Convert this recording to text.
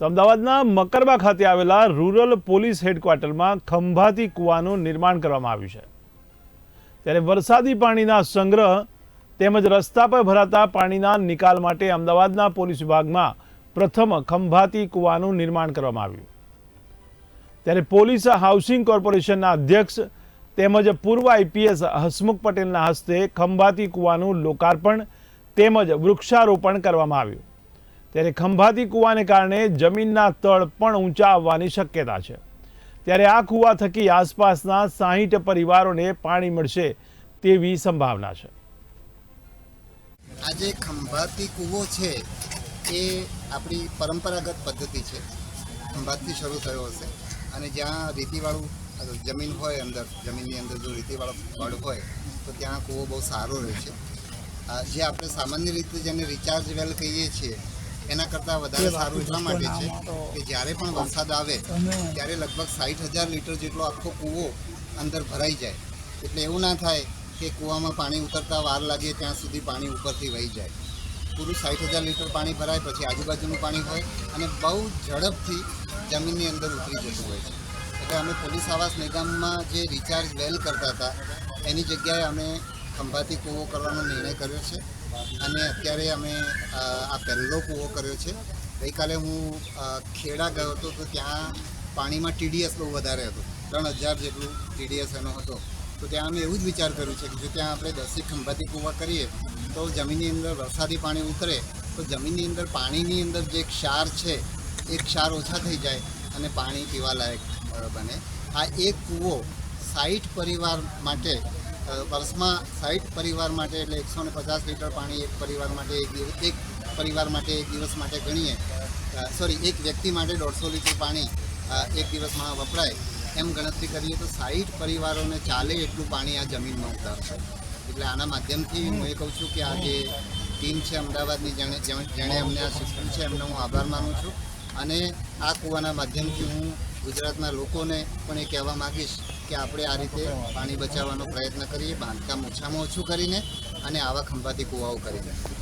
તો અમદાવાદના મકરબા ખાતે આવેલા રૂરલ પોલીસ હેડક્વાર્ટરમાં ખંભાતી કૂવાનું નિર્માણ કરવામાં આવ્યું છે. ત્યારે વરસાદી પાણીના સંગ્રહ તેમજ રસ્તા પર ભરાતા પાણીના નિકાલ માટે અમદાવાદના પોલીસ વિભાગમાં પ્રથમ ખંભાતી કૂવાનું નિર્માણ કરવામાં આવ્યું. ત્યારે પોલીસ હાઉસિંગ કોર્પોરેશનના અધ્યક્ષ તેમજ પૂર્વ આઈપીએસ હસમુખ પટેલના હસ્તે ખંભાતી કૂવાનું લોકાર્પણ તેમજ વૃક્ષારોપણ કરવામાં આવ્યું. ત્યારે ખંભાતી કૂવાને કારણે જમીનના તળ પણ ઊંચા આવવાની શક્યતા છે. ત્યારે આ કૂવા થકી આસપાસના સાહીઠ પરિવારોને પાણી મળશે તેવી સંભાવના છે. આ જે ખંભાતી કૂવો છે એ આપણી પરંપરાગત પદ્ધતિ છે. ખંભાતથી શરૂ થયો હશે અને જ્યાં રેતીવાળું જમીન હોય અંદર, જમીનની અંદર જો રેતીવાળો ફળ હોય તો ત્યાં કૂવો બહુ સારો રહે છે. જે આપણે સામાન્ય રીતે જેને રિચાર્જ વેલ કહીએ છીએ એના કરતાં વધારે સારું એટલા માટે છે કે જ્યારે પણ વરસાદ આવે ત્યારે લગભગ સાઠ હજાર લીટર જેટલો આખો કૂવો અંદર ભરાઈ જાય. એટલે એવું ના થાય કે કૂવામાં પાણી ઉતરતા વાર લાગે ત્યાં સુધી પાણી ઉપરથી વહી જાય. પૂરું સાઠ હજાર લીટર પાણી ભરાય પછી આજુબાજુનું પાણી હોય અને બહુ ઝડપથી જમીનની અંદર ઉતરી જતું હોય છે. એટલે અમે પોલીસ આવાસ નિગમમાં જે રિચાર્જ વેલ કરતા હતા એની જગ્યાએ અમે ખંભાતી કૂવો કરવાનો નિર્ણય કર્યો છે. અને અત્યારે અમે આ પહેલો કૂવો કર્યો છે. ગઈકાલે હું ખેડા ગયો હતો તો ત્યાં પાણીમાં ટીડીએસ બહુ વધારે હતો. ત્રણ હજાર જેટલું ટીડીએસ એનો હતો. તો ત્યાં અમે એવું જ વિચાર કર્યું છે કે જો ત્યાં આપણે દસેક ખંભાતી કૂવા કરીએ, તો જમીનની અંદર વરસાદી પાણી ઉતરે, તો જમીનની અંદર પાણીની અંદર જે ક્ષાર છે, એ ક્ષાર ઓછા થઈ જાય અને પાણી પીવાલાયક બને. આ એક કૂવો સાઠ પરિવાર માટે વર્ષમાં સાઠ પરિવાર માટે એટલે એકસો ને પચાસ લીટર પાણી એક પરિવાર માટે, એક દિવસ, એક પરિવાર માટે, એક દિવસ માટે ગણીએ. સોરી એક વ્યક્તિ માટે દોઢસો લીટર પાણી એક દિવસમાં વપરાય. એમ ગણતરી કરીએ તો સાઠ પરિવારોને ચાલે એટલું પાણી આ જમીનમાં ઉતારશે. એટલે આના માધ્યમથી હું એ કહું છું કે આ જે ટીમ છે અમદાવાદની, જેણે જેણે અમને આ શિક્ષણ છે, એમનો હું આભાર માનું છું. અને આ કૂવાના માધ્યમથી હું ગુજરાતના લોકોને પણ એ કહેવા માગીશ કે આપણે આ રીતે પાણી બચાવવાનો પ્રયત્ન કરીએ, બાંધકામ ઓછામાં ઓછું કરીને અને આવા ખંભાતી કૂવાઓ કરીને.